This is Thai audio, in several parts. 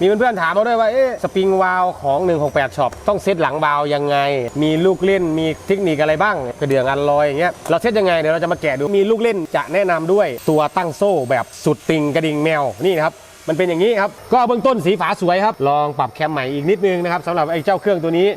มีเพื่อนๆถามมาด้วยว่าเอ๊ะสปริงวาลของ 168ช็อปต้องเซตหลังวาลยังไง มีลูกเล่นมีเทคนิคอะไรบ้างกระเดื่องอันลอยอย่างเงี้ยเราเซตยังไงเดี๋ยวเราจะมาแกะดูมีลูกเล่นจะแนะนำด้วยตัวตั้งโซ่แบบสุดติงกระดิ่งแมวนี่นะครับมันเป็นอย่างนี้ครับก็เบื้องต้นสีฝาสวยครับ ลองปรับแคมใหม่อีกนิดนึงนะครับสำหรับไอ้เจ้าเครื่องตัวนี้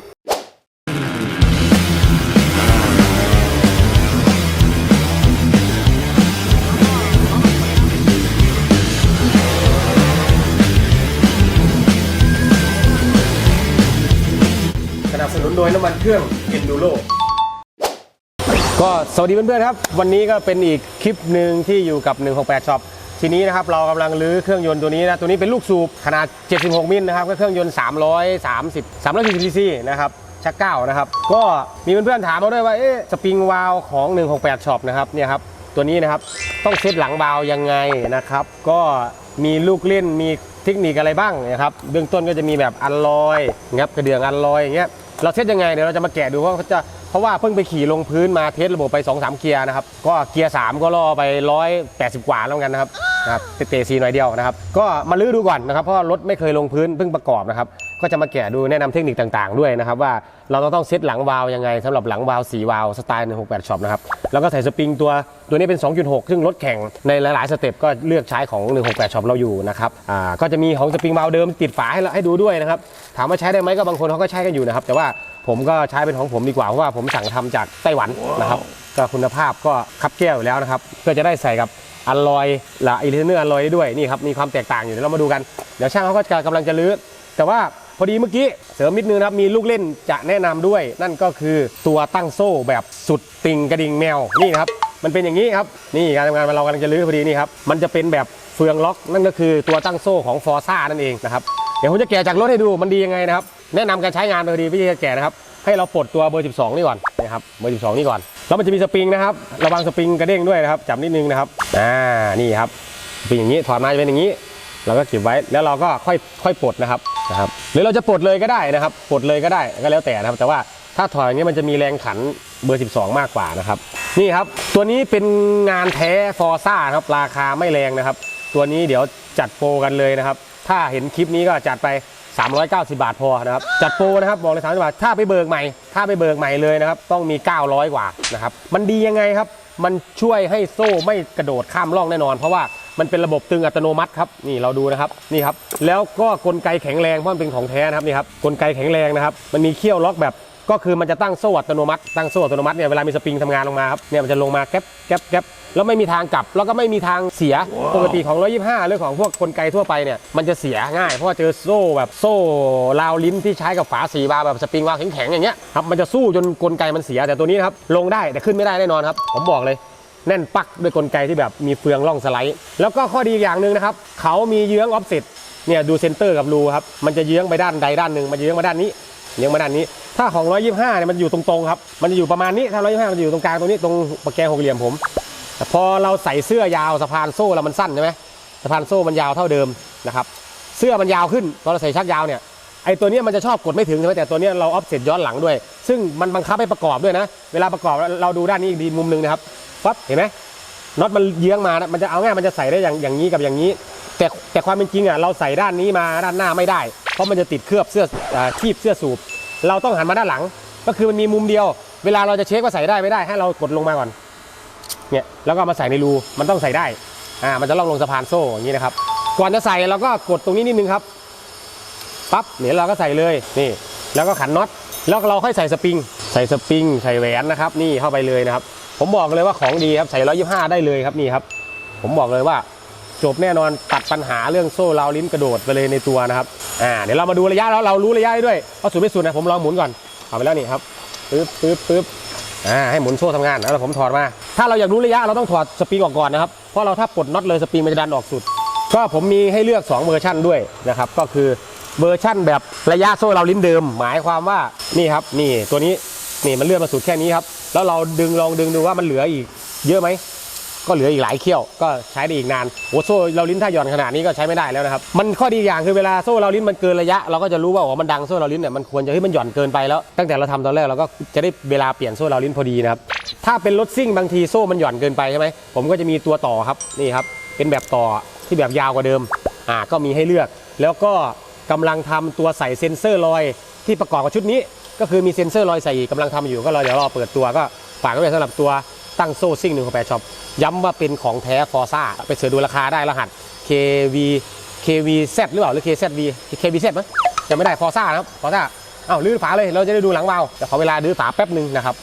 โดยน้ำมันเครื่อง Enduro ก็สวัสดีเพื่อนๆครับ วันนี้ก็เป็นอีกคลิปหนึ่งที่อยู่กับ 168ช็อปทีนี้นะครับเรากำลังรื้อเครื่องยนต์ตัวนี้นะ ตัวนี้เป็นลูกสูบขนาด 76 มิลนะครับก็เครื่องยนต์ 330 340ซีซีนะครับชักเก้านะครับ ก็มีเพื่อนๆถามมาด้วยว่าเอ๊ะสปริงวาลของ 168ช็อปนะครับเนี่ยครับตัวนี้นะครับต้องเซตหลังวาลยังไงนะครับ ก็มีลูกเล่นมีเทคนิคอะไรบ้างนะครับเบื้องต้นก็จะมีแบบอันลอยนะครับกระเดื่องอันลอยอย่างเงี้ย เราเทสยังไงเดี๋ยวเราจะมาแกะดูเพราเขาจะเพราะว่าเพิ่งไปขี่ลงพื้นมาเทสระบบไป2-3เกียร์นะครับก็เกียร์3ก็ล่อไป 180 กว่าแล้วกันนะครับ นะครับเตะซีหน่อยเดียวนะครับ ก็มาลื้อดูก่อนนะครับเพราะว่ารถไม่เคยลงพื้นเพิ่งประกอบนะครับ ก็จะมาแกะดูแนะนำเทคนิคต่างๆ ด้วยนะครับ ว่าเราต้องเซตหลังวาล์วยังไงสำหรับหลังวาล์วสีวาล์วสไตล์168ช็อปนะครับแล้วก็ใส่สปริงตัวตัวนี้เป็น 2.6 ซึ่งรถแข่งในหลายๆสเต็ปก็เลือกใช้ของ 168ช็อปเราอยู่นะครับอ่าก็จะมีของสปริงวาล์วเดิมติดฝาให้เราให้ดูด้วยนะครับถามว่าใช้ได้ไหมก็บางคนเขาก็ใช้กันอยู่นะครับแต่ว่า ผมก็ใช้เป็นของผมดีกว่าเพราะว่าผมสั่งทำจากไต้หวันนะครับก็คุณภาพก็คับแก้วอยู่แล้วนะครับเพื่อจะได้ใส่กับอัลลอยละอิเลเนอร์อัลลอยได้ด้วยนี่ครับมีความแตกต่างอยู่เดี๋ยวเรามาดูกันเดี๋ยวช่างเขาก็จะกำลังจะลื้อแต่ว่าพอดีเมื่อกี้เสริมนิดนึงนะครับมีลูกเล่นจะแนะนำด้วย นั่นก็คือตัวตั้งโซ่แบบสุดติงกระดิ่งแมวนี่นะครับมันเป็นอย่างนี้ครับนี่การทำงานเรากำลังจะลื้อพอดีนี่ครับมันจะเป็นแบบเฟืองล็อกนั่นก็คือตัวตั้งโซ่ของฟอร์ซ่านั่นเองนะครับเดี๋ยวผมจะแกะจากรถให้ดูมันดียังไงนะครับ แนะนำการใช้งานพอดีวิธีการแกะนะครับ ให้เราปลดตัวเบอร์ 12 นี่ก่อนนะครับเบอร์ 12 นี่ก่อน แล้วมันจะมีสปริงนะครับ ระวังสปริงกระเด้งด้วยนะครับจับนิดนึงนะครับอ่านี่ครับเป็นอย่างนี้ถอดมาจะเป็นอย่างนี้เราก็เก็บไว้แล้วเราก็ค่อยค่อยปลดนะครับนะครับหรือเราจะปลดเลยก็ได้นะครับปลดเลยก็ได้ก็แล้วแต่นะครับ แต่ว่าถ้าถอดอย่างนี้มันจะมีแรงขันเบอร์ 12 มากกว่านะครับนี่ครับ ตัวนี้เป็นงานแท้ฟอร์ซ่าครับราคาไม่แรงนะครับ ตัวนี้เดี๋ยวจัดโปรกันเลยนะครับ ถ้าเห็นคลิปนี้ก็จัดไป 390 บาทพอนะครับ จัดโปรนะครับบอกเลย30บาท ถ้าไปเบิกใหม่ ถ้าไปเบิกใหม่เลยนะครับ ต้องมี 900 กว่านะครับ มันดียังไงครับ มันช่วยให้โซ่ไม่กระโดดข้ามร่องแน่นอน เพราะว่ามันเป็นระบบตึงอัตโนมัติครับ นี่เราดูนะครับ นี่ครับ แล้วก็กลไกแข็งแรงเพราะมันเป็นของแท้นะครับ นี่ครับ กลไกแข็งแรงนะครับ มันมีเขี้ยวล็อกแบบ ก็คือมันจะตั้งโซ่อัตโนมัติตั้งโซ่อัตโนมัติเนี่ยเวลามีสปริงทำงานลงมาครับเนี่ยมันจะลงมาแก๊บแก๊บแก๊บแล้วไม่มีทางกลับ แล้วก็ไม่มีทางเสียปกติของ 125 เรื่องของพวกกลไกทั่วไปเนี่ยมันจะเสียง่าย เพราะว่าเจอโซ่แบบโซ่ราวลิ้นที่ใช้กับฝาสีบาแบบสปริงวาล์วแข็งๆอย่างเงี้ยครับมันจะสู้จนกลไกมันเสียแต่ตัวนี้นครับลงได้แต่ขึ้นไม่ได้แน่นอนครับผมบอกเลยแน่นปักด้วยกลไกที่แบบมีเฟืองล่องสไลด์ แล้วก็ข้อดีอย่างหนึ่งนะครับเขามีเยื้องออฟเซตเนี่ยดูเซนเตอร์กับรูครับมันจะเยื้องไปด้านใดด้านหนึ่งมันเยื้องมาด้านนี้เยื้องมาด้านนี้ ถ้าของ 125เนี่ยมันอยู่ตรงๆครับ มันจะอยู่ประมาณนี้ ถ้า 125 มันจะอยู่ตรงกลางตรงนี้ตรงปากแกหกเหลี่ยมผม แต่พอเราใส่เสื้อยาวสะพานโซ่เรามันสั้นใช่ไหมสะพานโซ่มันยาวเท่าเดิมนะครับ เสื้อมันยาวขึ้นตอนเราใส่ชักยาวเนี่ย ไอ้ตัวเนี้ยมันจะชอบกดไม่ถึงใช่ไหมแต่ตัวเนี้ยเราออฟเซ็ตย้อนหลังด้วย ซึ่งมันบังคับให้ประกอบด้วยนะ เวลาประกอบเราดูด้านนี้อีกดีมุมหนึงนะครับปั๊บเห็นไหมน็อตมันเยื้องมานะมันจะเอาง่ายมันจะใส่ได้อย่างอย่างนี้กับอย่างนี้ แต่แต่ความเป็นจริงอะเราใส่ด้านนี้มาด้านหน้าไม่ได้ เพราะมันจะติดเคลือบเสื้ออคีบเสื้อสูบ เราต้องหันมาด้านหลัง ก็คือมันมีมุมเดียว เวลาเราจะเช็คว่าใส่ได้ไม่ได้ ให้เรากดลงมาก่อน เนี่ย แล้วก็มาใส่ในรู มันต้องใส่ได้ อ่า มันจะล่องลงสะพานโซ่อย่างนี้นะครับ ก่อนจะใส่เราก็กดตรงนี้นิดนึงครับ ปั๊บ เนี่ยเราก็ใส่เลย นี่ แล้วก็ขันน็อต แล้วเราค่อยใส่สปริง ใส่สปริง ใส่แหวนนะครับ นี่เข้าไปเลยนะครับ ผมบอกเลยว่าของดีครับ ใส่125ได้เลยครับ นี่ครับ ผมบอกเลยว่าจบแน่นอนตัดปัญหาเรื่องโซ่ราวลิ้นกระโดดไปเลยในตัวนะครับ อ่าเดี๋ยวเรามาดูระยะแล้วเรารู้ระยะได้ด้วยเอาะสุดไม่สุดนะผมลองหมุนก่อนเอาไปแล้วนี่ครับปึ๊บปึ๊บปึ๊บอ่าให้หมุนโซ่ทำงานแล้วผมถอดมา ถ้าเราอยากรู้ระยะเราต้องถอดสปริงออกก่อนนะครับเพราะเราถ้าปลดน็อตเลยสปริงมันจะดันออกสุด ก็ผมมีให้เลือก 2 เวอร์ชั่นด้วยนะครับก็คือเวอร์ชั่นแบบระยะโซ่เราลิ้นเดิม หมายความว่านี่ครับนี่ตัวนี้นี่มันเลื่อนมาสุดแค่นี้ครับแล้วเราดึงลองดึงดูว่ามันเหลืออีกเยอะไหม ก็เหลืออีกหลายเขี้ยวก็ใช้ได้อีกนานโอ้โซ่เราลิ้นถ้าหย่อนขนาดนี้ก็ใช้ไม่ได้แล้วนะครับมันข้อดีอย่างคือเวลาโซ่เราลิ้นมันเกินระยะ เราก็จะรู้ว่าอ๋อมันดังโซ่เราลิ้นเนี่ยมันควรจะให้มันหย่อนเกินไปแล้ว ตั้งแต่เราทำตอนแรกเราก็จะได้เวลาเปลี่ยนโซ่เราลิ้นพอดีนะครับถ้าเป็นรถซิ่งบางทีโซ่มันหย่อนเกินไปใช่ไหมผมก็จะมีตัวต่อครับนี่ครับเป็นแบบต่อที่แบบยาวกว่าเดิมอ่าก็มีให้เลือก แล้วก็กำลังทำตัวใส่เซ็นเซอร์ลอยที่ประกอบกับชุดนี้ก็คือมีเซ็นเซอร์ลอยใส่กกำลังทำอยู่ก็รอเดี๋ยวรอเปิดตัวก็ฝากไว้สำหรับตัวตั้งโซ่ซิ่ง1 6 8ช็อป ย้ำว่าเป็นของแท้ฟอร์ซ่าไปเสิร์ชดูราคาได้รหัส KV KVZ หรือเปล่าหรือ KZV KVZ มั้ยยังไม่ได้ฟอร์ซ่านะครับฟอร์ซ่าอ้าวลื้อฝาเลยเราจะได้ดูหลังวาล์วเราขอเวลาลื้อฝาแป๊บหนึ่งนะครับ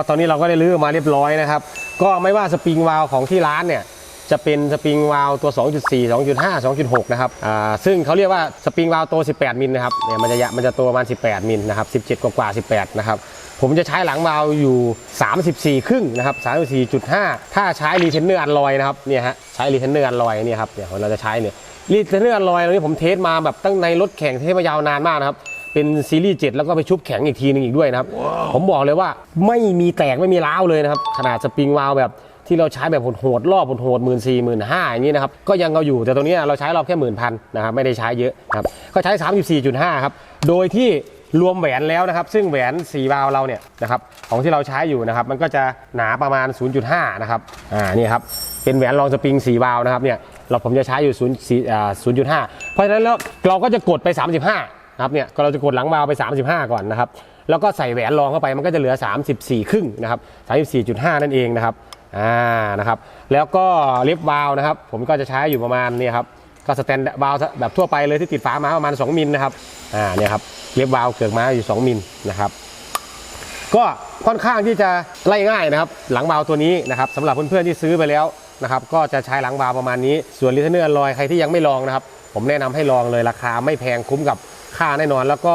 ก็ตอนนี้เราก็ได้รื้อมาเรียบร้อยนะครับ ก็ไม่ว่าสปริงวาลของที่ร้านเนี่ยจะเป็นสปริงวาลตัว 2.4 2.5 2.6 นะครับ อ่า ซึ่งเขาเรียกว่าสปริงวาลตัว 18 มิลนะครับ เนี่ยมันจะยะมันจะตัวประมาณ 18 มิลนะครับ 17 กว่ากว่า 18 นะครับ ผมจะใช้หลังวาลอยู่ 34 ครึ่งนะครับ 34.5 ถ้าใช้รีเทนเนอร์อันลอยนะครับ เนี่ยฮะ ใช้รีเทนเนอร์อันลอยเนี่ยครับ เนี่ยเราจะใช้เนี่ยรีเทนเนอร์อันลอยตัวนี้ผมเทสมาแบบตั้งในรถแข่งเทสมายาวนานมากนะครับ เป็นซีรีส์7แล้วก็ไปชุบแข็งอีกทีหนึงอีกด้วยนะครับ ผมบอกเลยว่าไม่มีแตกไม่มีร้าวเลยนะครับ ขนาดสปริงวาล์วแบบที่เราใช้แบบโหดๆรอบโหดๆหมื่นสี่หมื่นห้าอย่างนี้นะครับ ก็ยังเอาอยู่แต่ตรงนี้เราใช้รอบแค่หมื่นพันนะครับไม่ได้ใช้เยอะนะครับก็ใช้ 34.5 ครับ โดยที่รวมแหวนแล้วนะครับ ซึ่งแหวน4วาล์วเราเนี่ยนะครับของที่เราใช้อยู่นะครับ มันก็จะหนาประมาณ 0.5 นะครับอ่านี่ครับเป็นแหวนรองสปริง4วาล์วนะครับเนี่ยเราผมจะใช้อยู่0 4อ่า0.5 เพราะฉะนั้นแล้วเราก็จะกดไป 35 นะครับเนี่ยก็เราจะกดหลังวาล์วไป 35 ก่อนนะครับ แล้วก็ใส่แหวนรองเข้าไปมันก็จะเหลือ 34 ครึ่งนะครับ34.5 นั่นเองนะครับอ่านะครับ แล้วก็ลิฟต์วาล์วนะครับ ผมก็จะใช้อยู่ประมาณนี่ครับก็สแตนวาล์วแบบทั่วไปเลยที่ติดฝามาประมาณ 2 มิลนะครับอ่าเนี่ยครับลิฟต์วาล์วเกิดมาอยู่ 2 มิลนะครับก็ค่อนข้างที่จะไล่ง่ายนะครับ หลังวาล์วตัวนี้นะครับสำหรับเพื่อนๆที่ซื้อไปแล้วนะครับก็จะใช้หลังวาล์วประมาณนี้ส่วนลิเทเนอร์ลอยใครที่ยังไม่ลองนะครับผมแนะนำให้ลองเลยราคาไม่แพงคุ้มกับ ค่าแน่นอน แล้วก็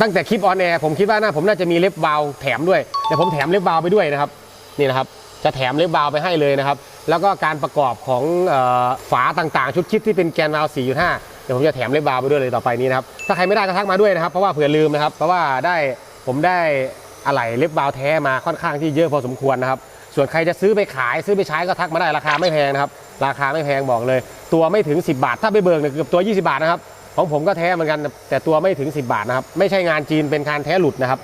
ตั้งแต่คลิปออนแอร์ผมคิดว่าน่าผมน่าจะมีเล็บวาวแถมด้วยเดี๋ยวผมแถมเล็บวาวไปด้วยนะครับนี่นะครับจะแถมเล็บวาวไปให้เลยนะครับ แล้วก็การประกอบของอฝาต่างๆ ชุดคิดที่เป็นแกนวาว4.5เดี๋ยวผมจะแถมเล็บวาวไปด้วยเลยต่อไปนี้นะครับถ้าใครไม่ได้ก็ทักมาด้วยนะครับเพราะว่าเผื่อลืมนะครับเพราะว่าได้ผมได้อะไหล่เล็บวาวแท้มาค่อนข้างที่เยอะพอสมควรนะครับส่วนใครจะซื้อไปขายซื้อไปใช้ก็ทักมาได้ราคาไม่แพงนะครับราคาไม่แพงบอกเลย ตัวไม่ถึง 10 บาท ถ้าไปเบิกเนี่ยเกือบตัว 20 บาทนะครับ ของผมก็แท้เหมือนกัน แต่ตัวไม่ถึง 10 บาทนะครับ ไม่ใช่งานจีนเป็นการแท้หลุดนะครับ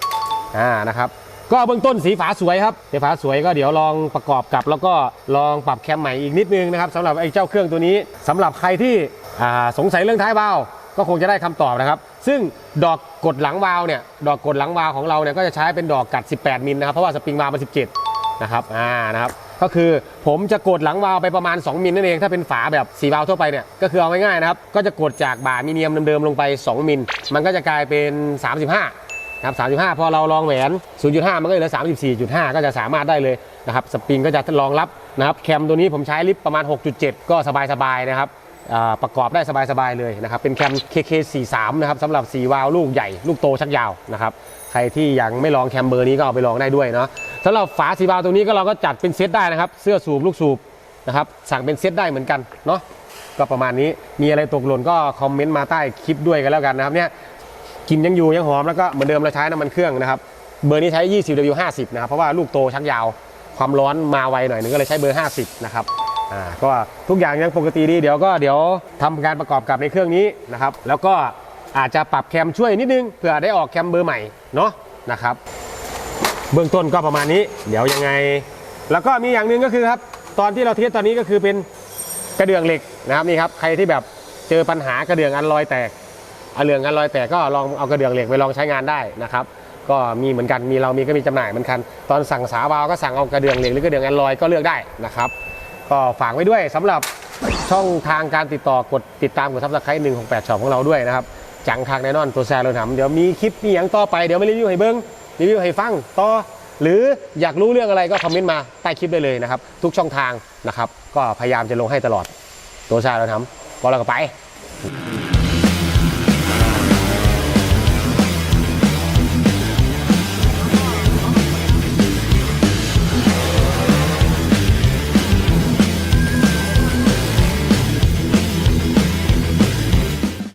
อ่า นะครับ ก็เบื้องต้นสีฝาสวยครับสีฝาสวยก็เดี๋ยวลองประกอบกับ แล้วก็ลองปรับแคมใหม่อีกนิดนึงนะครับสำหรับไอ้เจ้าเครื่องตัวนี้สำหรับใครที่อ่าสงสัยเรื่องท้ายวาล์วก็คงจะได้คำตอบนะครับ ซึ่งดอกกดหลังวาล์วเนี่ย ดอกกดหลังวาล์วของเราเนี่ยก็จะใช้เป็นดอกกัด 18 มิลนะครับ เพราะว่าสปริงวาล์วมัน 17 นะครับ อ่า นะครับ ก็คือผมจะกดหลังวาล์วไปประมาณ 2 มิลนั่นเอง ถ้าเป็นฝาแบบสีวาล์วทั่วไปเนี่ย ก็คือเอาง่ายๆนะครับ ก็จะกดจากบ่ามีเนียมเดิมๆลงไป 2 มิล มันก็จะกลายเป็น 35นะครับ35 พอเราลองแหวน 0.5 มันก็เหลือ 34.5 ก็จะสามารถได้เลยนะครับ สปริงก็จะรองรับนะครับ แคมตัวนี้ผมใช้ลิฟประมาณ 6.7 ก็สบายๆนะครับ ประกอบได้สบายๆเลยนะครับ เป็นแคม KK43 นะครับสำหรับ 4 วาล์วลูกใหญ่ ลูกโตชักยาวนะครับ ใครที่ยังไม่ลองแคมเบอร์นี้ก็เอาไปลองได้ด้วยเนาะสำหรับฝาสีวาล์วตรงนี้ก็เราก็จัดเป็นเซตได้นะครับ เสื้อสูบลูกสูบนะครับสั่งเป็นเซตได้เหมือนกันเนาะก็ประมาณนี้มีอะไรตกหล่นก็คอมเมนต์มาใต้คลิปด้วยกันแล้วกันนะครับเนี่ยกินยังอยู่ยังหอมแล้วก็เหมือนเดิมเราใช้น้ำมันเครื่องนะครับเบอร์นี้ใช้ 20W50 นะครับเพราะว่าลูกโตชักยาว ความร้อนมาไวหน่อยนึงก็เลยใช้เบอร์ 50 นะครับ อ่าก็ทุกอย่างยังปกติดีเดี๋ยวก็เดี๋ยวทำการประกอบกับในเครื่องนี้นะครับ แล้วก็อาจจะปรับแคมช่วยนิดนึงเผื่อได้ออกแคมเบอร์ใหม่เนาะนะครับ เบื้องต้นก็ประมาณนี้ เดี๋ยวยังไง แล้วก็มีอย่างหนึ่งก็คือครับตอนที่เราเทสตอนนี้ก็คือเป็นกระเดื่องเหล็กนะครับนี่ครับใครที่แบบเจอปัญหากระเดื่องอันลอยแตกอาเรืองกันรอยแตกก็ลองเอากระเดื่องเหล็กไปลองใช้งานได้นะครับก็มีเหมือนกันมีเรามีก็มีจำหน่ายเหมือนกัน ตอนสั่งสาวาวก็สั่งเอากระเดื่องเหล็กหรือกระเดื่องแอนลอยก็เลือกได้นะครับ ก็ฝากไว้ด้วยสำหรับช่องทางการติดต่อกดติดตามกดซับสไครต์หนึ่งของแปดช็องของเราด้วยนะครับจังทางแน่นอนตัวแซร์เราทำเดี๋ยวมีคลิปมีอย่างต่อไปเดี๋ยวไม่รีวิวให้เบิ้งรีวิวให้ฟังต่อหรืออยากรู้เรื่องอะไรก็คอมเมนต์มาใต้คลิปได้เลยนะครับ ทุกช่องทางนะครับ ก็พยายามจะลงให้ตลอดตัวแซร์เราทำก็เราก็ไป